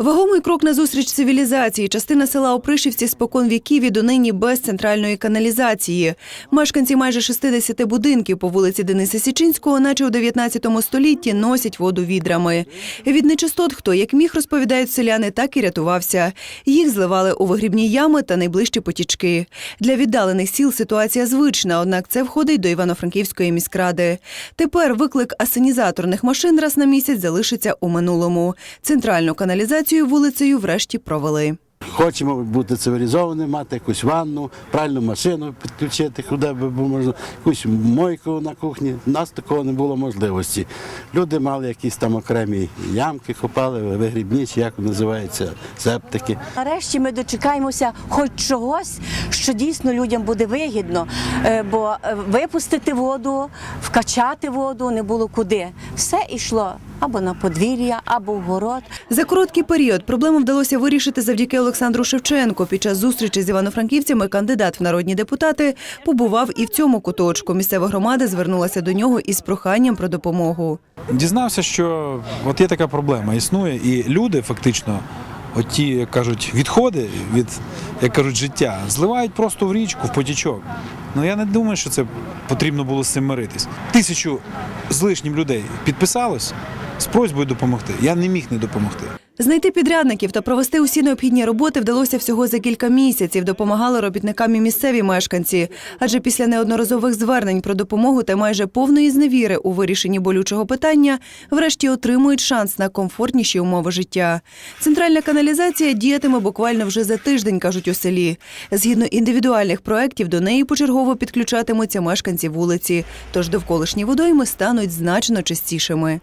Вагомий крок назустріч цивілізації. Частина села Опришівці спокон віків і донині без центральної каналізації. Мешканці майже 60 будинків по вулиці Дениса Січинського, наче у 19 столітті, носять воду відрами. Від нечистот хто як міг, розповідають селяни, так і рятувався. Їх зливали у вигрібні ями та найближчі потічки. Для віддалених сіл ситуація звична, однак це входить до Івано-Франківської міськради. Тепер виклик асенізаторних машин раз на місяць залишиться у минулому. Центральну каналізацію вулицею врешті провели. Хочемо бути цивілізованими, мати якусь ванну, пральну машину підключити, куди би було можна, якусь мойку на кухні. У нас такого не було можливості. Люди мали якісь там окремі ямки, копали, вигрібні, чи як називається, септики. Нарешті ми дочекаємося хоч чогось, що дійсно людям буде вигідно, Е, бо е, випустити воду, вкачати воду не було куди. Все йшло або на подвір'я, або в город. За короткий період проблему вдалося вирішити завдяки Олександру Шевченку. Під час зустрічі з івано-франківцями кандидат в народні депутати побував і в цьому куточку. Місцева громада звернулася до нього із проханням про допомогу. Дізнався, що от є така проблема, існує, і люди фактично, от ті, як кажуть, відходи від, як кажуть, життя, зливають просто в річку, в потічок. Ну я не думаю, що це потрібно було з цим миритись. Тисячу з лишнім людей підписалось з просьбою допомогти. Я не міг не допомогти. Знайти підрядників та провести усі необхідні роботи вдалося всього за кілька місяців. Допомагали робітникам і місцеві мешканці. Адже після неодноразових звернень про допомогу та майже повної зневіри у вирішенні болючого питання, врешті отримують шанс на комфортніші умови життя. Центральна каналізація діятиме буквально вже за тиждень, кажуть у селі. Згідно індивідуальних проєктів, до неї почергово підключатимуться мешканці вулиці. Тож довколишні водойми стануть значно чистішими.